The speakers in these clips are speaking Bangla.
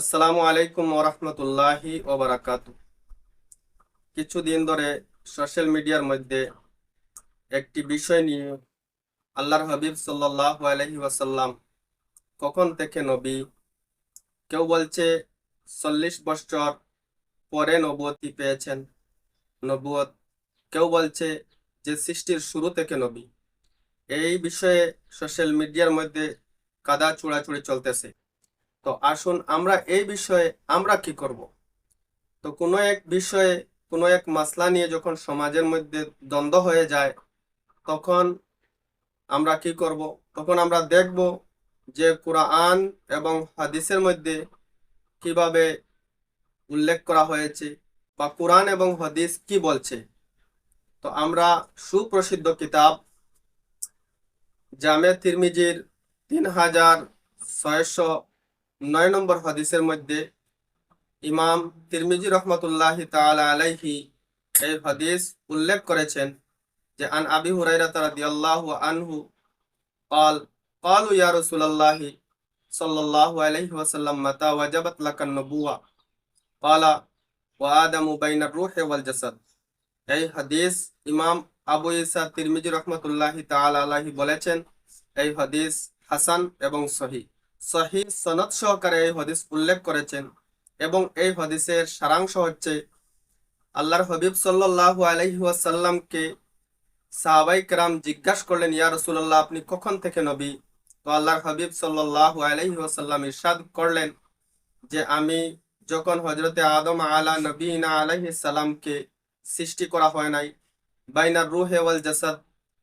আসসালামু আলাইকুম ওরহমতুল্লাহি ওবরাকাত। কিছুদিন ধরে সোশ্যাল মিডিয়ার মধ্যে একটি বিষয় নিয়ে আল্লাহর হাবিব সাল্লাহ আলহি ওয়াসাল্লাম, কখন থেকে নবী? কেউ বলছে চল্লিশ বছর পরে নবুয়তি পেয়েছেন। নবুয়ত, কেউ বলছে যে সৃষ্টির শুরু থেকে নবী। এই বিষয়ে সোশ্যাল মিডিয়ার মধ্যে কাদা চূড়াচুড়ি চলতেছে। তো আসুন আমরা এই বিষয়ে আমরা কি করব? তো কোনো এক বিষয়ে কোনো এক মাসলা নিয়ে যখন সমাজের মধ্যে দ্বন্দ্ব হয়ে যায়, তখন আমরা কি করব? তখন আমরা দেখব যে কোরআন এবং হাদিসের মধ্যে কীভাবে উল্লেখ করা হয়েছে বা কোরআন এবং হাদিস কি বলছে। তো আমরা সুপ্রসিদ্ধ কিতাব জামে তিরমিজির তিন হাজার ছয়শো নয় নম্বর হাদিসের মধ্যে ইমাম তিরমিজি রহমতুল্লাহ তাআলা আলাইহি এই হাদিস উল্লেখ করেছেন যে আন আবি হুরাইরা রাদিয়াল্লাহু আনহু قال قالوا يا رسول الله صلى الله عليه وسلم متى وجبت لك النبوة قال وآدم بين الروح والجسد এই হাদিস ইমাম আবু ইসা তিরমিজি রহমতুল্লাহ তাআলা আলাইহি বলেছেন এই হাদিস হাসান এবং সহি সহি সনদ সহকারে এই হাদিস উল্লেখ করেছেন এবং এই হদিসের সারাংশ হচ্ছে আল্লাহর হাবিব সাল্লাল্লাহু আলাইহি ওয়াসাল্লামকে সাহাবাই কেরাম জিজ্ঞাসা করলেন, ইয়া রসুল্লাহ আপনি কখন থেকে নবী? তো আল্লাহর হাবিব সাল্লাল্লাহু আলাইহি ওয়াসাল্লাম ইরশাদ করলেন যে, আমি যখন হযরতে আদম আলা নবীনা আলাইহিস সালামকে সৃষ্টি করা হয় নাই বাইনার রুহে ওয়াল জাসাদ,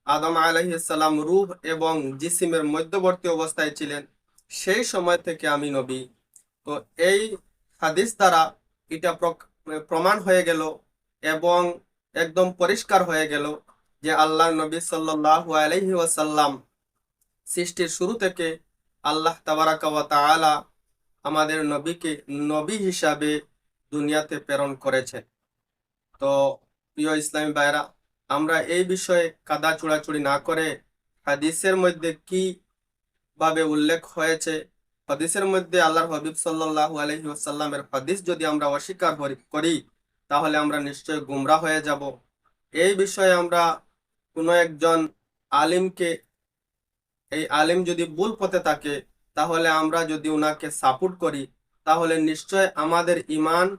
আদম আলাইহিস সালাম রূহ এবং জিসিমের মধ্যবর্তী অবস্থায় ছিলেন। সেই সময় থেকে আমি নবী। তো এই হাদিস দ্বারা এটা প্রমাণ হয়ে গেল এবং একদম পরিষ্কার হয়ে গেল যে আল্লাহ নবী সাল্লাল্লাহু আলাইহি ওয়াসাল্লাম সৃষ্টির শুরু থেকে আল্লাহ তাবারাকা ওয়া আমাদের নবীকে নবী হিসাবে দুনিয়াতে প্রেরণ করেছেন। তো প্রিয় ইসলামী ভাইরা আমরা এই বিষয়ে কাদা চূড়াচুড়ি না করে হাদিসের মধ্যে কি ভাবে উল্লেখ হয়েছে। হাদিসের মধ্যে আল্লাহর হাবিব সাল্লাল্লাহু আলাইহি ওয়াসাল্লামের হাদিস যদি আমরা অস্বীকার করি- করি, তাহলে আমরা নিশ্চয় গুমরা হয়ে যাব। এই বিষয়ে আমরা কোনো একজন আলিমকে, এই আলিম যদি ভুল পথে থাকে, তাহলে আমরা যদি ওনাকে সাপোর্ট করি, তাহলে নিশ্চয় আমাদের ইমান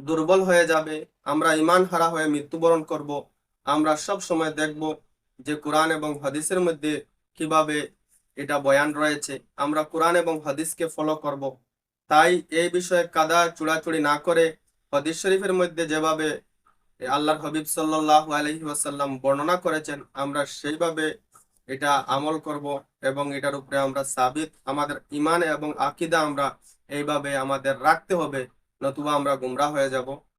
দুর্বল হয়ে যাবে। আমরা ইমান হারা হয়ে মৃত্যুবরণ করব। আমরা সব সময় দেখব যে কোরআন এবং হাদিসের মধ্যে কীভাবে এটা বয়ান রয়েছে। আমরা কোরআন এবং হাদিসকে ফলো করব। তাই এই বিষয়ে কাদা চূড়াচুড়ি না করে হদিস শরীফের মধ্যে যেভাবে আল্লাহর হাবিব আলাইহি ওয়াসাল্লাম বর্ণনা করেছেন, আমরা সেইভাবে এটা আমল করব এবং এটার উপরে আমরা সাবিত, আমাদের ইমান এবং আকিদা আমরা এইভাবে আমাদের রাখতে হবে, নতুবা আমরা গুমরা হয়ে যাব।